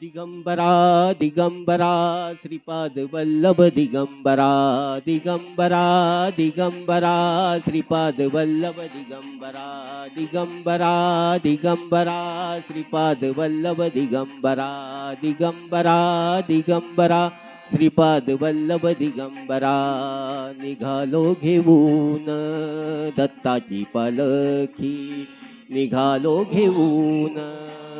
दिगंबरा दिगंबरा श्रीपाद वल्लभ दिगंबरा दिगंबरा दिगंबरा श्रीपाद वल्लभ दिगंबरा दिगंबरा दिगंबरा श्रीपाद वल्लभ दिगंबरा दिगंबरा दिगंबरा श्रीपाद वल्लभ दिगंबरा निघालो घेऊन दत्ताची पालखी निघालो घेऊन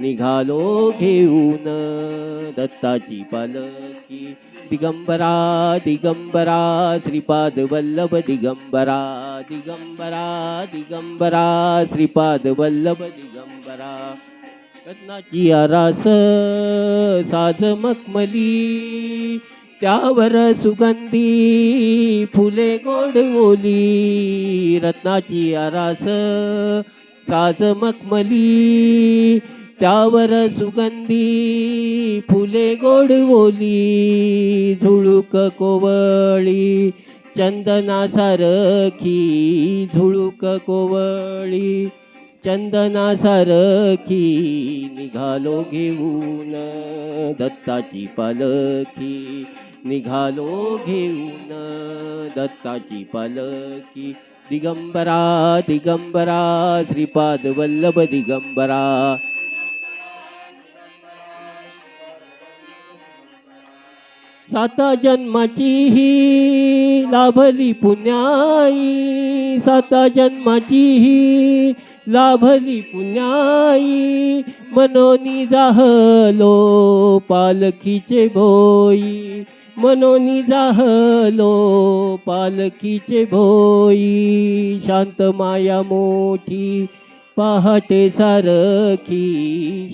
निघालो घेऊन दत्ताची पालखी. दिगंबरा दिगंबरा श्रीपाद वल्लभ दिगंबरा दिगंबरा दिगंबरा श्रीपाद वल्लभ दिगंबरा. रत्नाची आरास साज मखमली त्यावर सुगंधी फुले गोड ओली. रत्नाची आरास साज मखमली त्यावर सुगंधी फुले गोड झुळूक कोवळी चंदना सारखी झुळूक कोवळी चंदना सारखी निघालो घेऊन दत्ताची पालखी निघालो घेऊन दत्ताची पालखी. दिगंबरा दिगंबरा श्रीपाद वल्लभ दिगंबरा साता जन्माची ही लाभली पुण्याई. साता जन्माची ही लाभली पुण्याई. मनोनी जाहलो पालखीचे भोई. मनोनी जाहलो पालखीचे भोई. शांत माया मोठी पहाटे सारखी.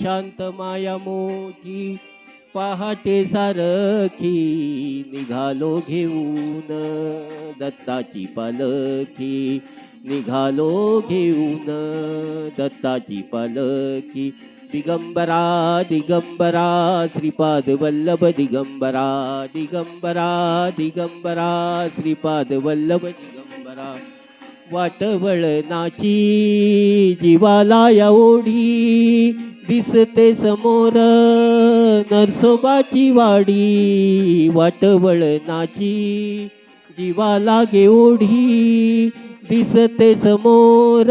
शांत माया मोठी पहाटे सारखी निघालो घेऊन दत्ताची पालखी. निघालो घेऊन दत्ताची पालखी. दिगंबरा दिगंबरा श्रीपाद वल्लभ दिगंबरा. दिगंबरा दिगंबरा श्रीपाद वल्लभ दिगंबरा. वाटवळणाची जीवाला या ओढी दिसते समोर नरसोबाची वाडी. वाटवळणाची जीवाला गेवढी दिसते समोर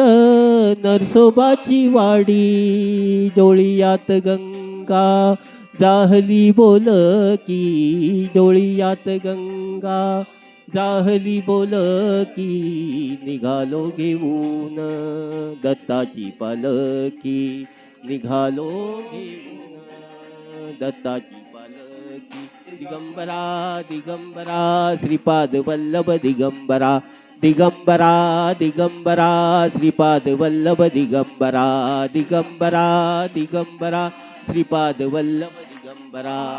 नरसोबाची वाडी. डोळियात गंगा जाहली बोल की डोळियात गंगा जाहली बोल की निघालो घेऊन दत्ताची पालखी. निघालो घेऊन दत्ताची पालकी दिगंबरा दिगंबरा श्रीपाद वल्लभ दिगंबरा. दिगंबरा दिगंबरा श्रीपाद वल्लभ दिगंबरा. दिगंबरा दिगंबरा श्रीपाद वल्लभ दिगंबरा.